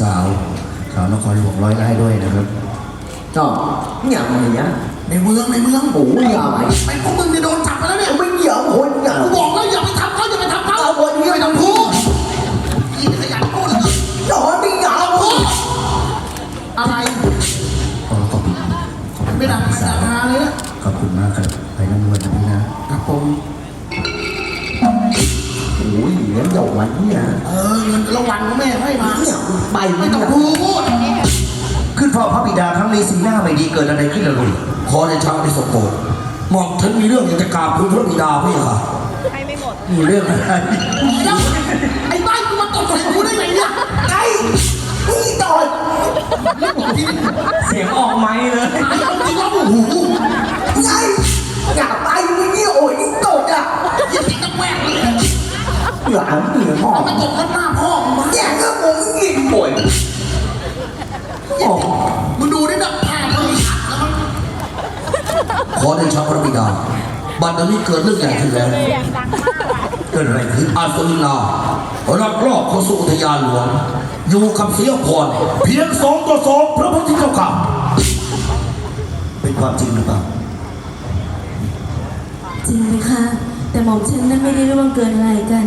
สาว สาวนครหลวงร้อยไร่ด้วยนะครับก็อย่ามาเนี่ยในเมืองในเมืองโอ้ยอย่าไปไอ้พวกมึงจะโดนจับไปแล้วเนี่ยไม่อย่าคนอย่ากูบอกแล้วอย่าไปทำเขาอย่าไปทำเขาเอาคนนี้ไม่ต้องพู เลี้ยงดอกวันเนี่ยเออเงินรางวัลของแม่ให้มาเนี่ยไปไม่ไม่ต้ต้อองงพูดขึ้นเฝ้าพระบิดาครั้งนี้สีหน้าไม่ดีเกิดอะไรขึ้นล่ะลุงขอในชาติสมบูรณ์หม่อมฉันมีเรื่องอยากจะกราบคุณพระบิดาพี่ค่ะให้ไม่หมด มีเรื่องอะไรแล้วไอ้บ้านกูมาตกใส่กูได้ไงเนี่ยไอ้นี่ต่อยเสียงออกไหมเลย ไอ้คนจริงแล้วโอ้โหไง ขอในชาติพระบิดา บัดเดี๋ยวนี้เกิดเรื่องใหญ่ขึ้นแล้วเสียงดังมากอะเกิดอะไรขึ้นอาสวินารักรอบเข้าสู่อุทยานหลวง อยู่กับเสียพรเพียงสองต่อสองพระพุทธเจ้าค่ะเป็นความจริงหรือเปล่า จริงไหมคะ แต่หม่อมฉันนั้นไม่ได้ร่วงเกินอะไรกัน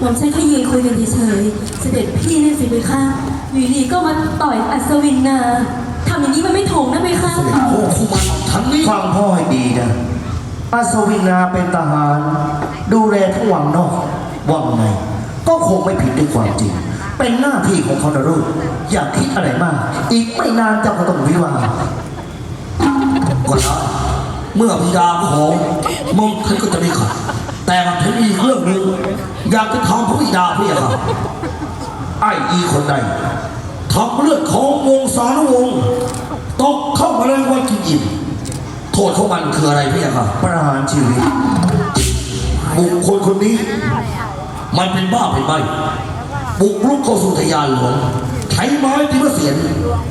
หม่อมฉันแค่ยืนคุยกันเฉยๆ เสด็จพี่นี่สิไหมคะอยู่ดีก็มาต่อยอัศวินนาทำอย่างนี้มันไม่ถูกนะไหมคะ โอ้คุมันทั้งนี้ ฟังพ่อให้ดีนะอัศวินาเป็นทหาร ดูแลทั้งวังนอกวังในก็คงไม่ผิดด้วยความจริง เป็นหน้าที่ของเขานะลูกอย่าคิดอะไรมาก อีกไม่นานเจ้าก็ต้องวิวาก็ได้เมื่อบิดาขอหม่อมฉันก็จะไม่ขัดแต่ฉันมีเรื่องหนึ่งอยากจะทำพระบิดาพี่ค่ะไอ้อีคนใดทำเลือดของวงสารวงศ์ตกเข้ามาเลยวันกินอิ่มโทษ ของมันคืออะไรพี่ค่ะประหารชีวิต บุคคลคนนี้ มันเป็นบ้าเป็นใบบุกรุกเข้าสู่ทยานหลวงใช้ไม้ตีมะเสียน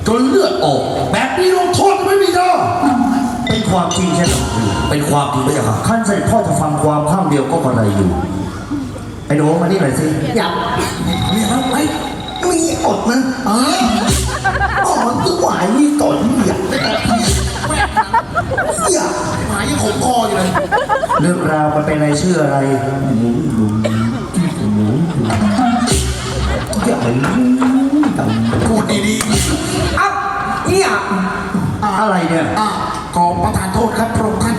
จนเลือดออก แบบนี้ลงโทษไม่มีนะเป็นความจริงใช่ไหมเป็นความจริงไหมครับขั้นเสด็จพ่อจะฟังความข้างเดียวก็กระไรอยู่ไอ้หนูมานี่หน่อยสิอย่าเนี่ยนะไอ้มีอดนะเอออ๋อคือหวายนี่ต่อยอย่าไม่ต้องเพี้ยแม่งอย่าหมายังขมคออยู่เลยเรื่องราวมันเป็นอะไรชื่ออะไรหมูหมูหมูอย่าไปต่ำพูดดีอัพเนี่ยอะไรเนี่ยๆอะขอประทานโทษครับพระองค์ท่าน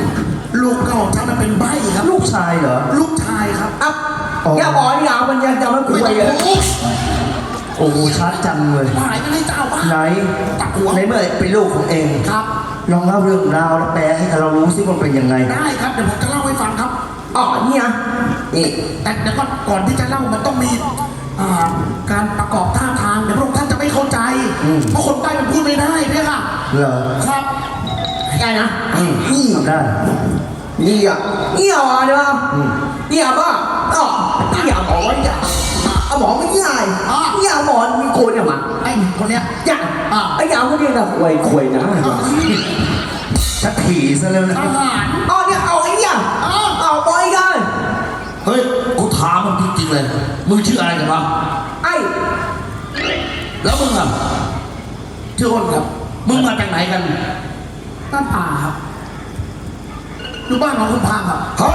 ลูกเก่าท่านนั้นเป็นใบครับ ลูกชายเหรอ ลูกชายครับอัพอย่าบอกอย่ามันยังจะมาคุไม่ยต้องเลยพูดโอ้โหชัดจังเลยหมายไม่ได้เจ้าบ้าไหนตักหัว ในเมื่อเป็นลูกของเอง ครับ ลองเล่าเรื่องราวแล้วแปลให้กับเรารู้สิมันเป็นยังไงได้ครับเดี๋ยวผมจะเล่าให้ฟังครับ อ๋อเนี่ยนี่แต่เดี๋ยวก่อนก่อนที่จะเล่ามันต้องมีอ่าการประกอบท่าทางเดี๋ยวพระองค์ท่านจะไม่เข้าใจอืมเพราะคนใต้มันพูดไม่ได้เนี่ยค่ะเหรอครับได้นะอืมนี่ทำได้นี่อะนี่อะเดี๋ยวนี่อะป่ะอ๋อนี่อะหมอนี่อะเอาหมอไม่ใช่นี่อะหมอมี โกนอะมาไอ้คนเนี้ยอย่าไอ้ยาวก็เรียกนะควยควยนะชักขี่ซะแล้วนะทหารอ๋อเนี่ยเอาไอ้เนี่ยเอาบอยกันเฮ้ยกูถามมึงจริงๆเลยมึงชื่ออะไรกันวะไอ้แล้วมึงอะชื่ออ้นครับ มึงมาจากไหนกันบ้านป่าครับอยู่บ้านของคุณพาครับฮะ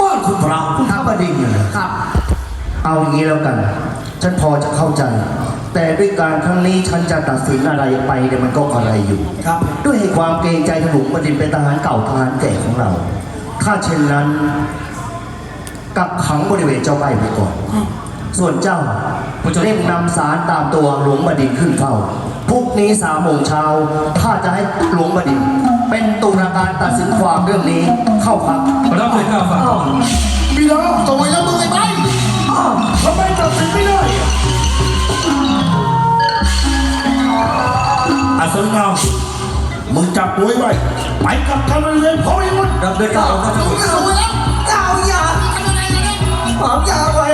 บ้านคุณพระคุณพระบดินทร์เหรอครับ เอาอย่างนี้แล้วกัน ฉันพอจะเข้าใจ แต่ด้วยการครั้งนี้ฉันจะตัดสินอะไรไปเนี่ยมันก็กระไรอยู่ ครับ ด้วยให้ความเกรงใจถลุงบดินทร์เป็นทหารเก่าทหารแก่ของเรา ถ้าเช่นนั้นกักขังบริเวณเจ้าใบไปก่อน ส่วนเจ้าเร่งนำสารตามตัวหลวงบดินทร์ขึ้นเฝ้าพรุ่งนี้สามโมงเช้าถ้าจะให้หลวงบดินทร์เป็นตุลาการตัดสินความเรื่องนี้เข้าพักรับเลยครับพี่น้องสวยแล้วมึงไอ้ใบทำไมตัดสินไม่ ได้อาสนามึงจับตัวไว้ ไปกับทางเรียนเขาเองมั้งรับด้วยกันสวยแล้วเอาอย่าทำยังไงกันเนี่ยหอมยาไว้